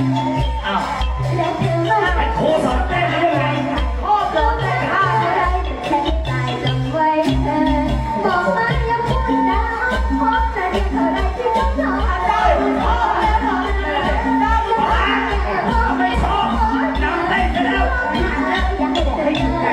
Hey! ไม่ชอบน้ำเต้นกันแล้วยังไม่บอกให้หยุดไง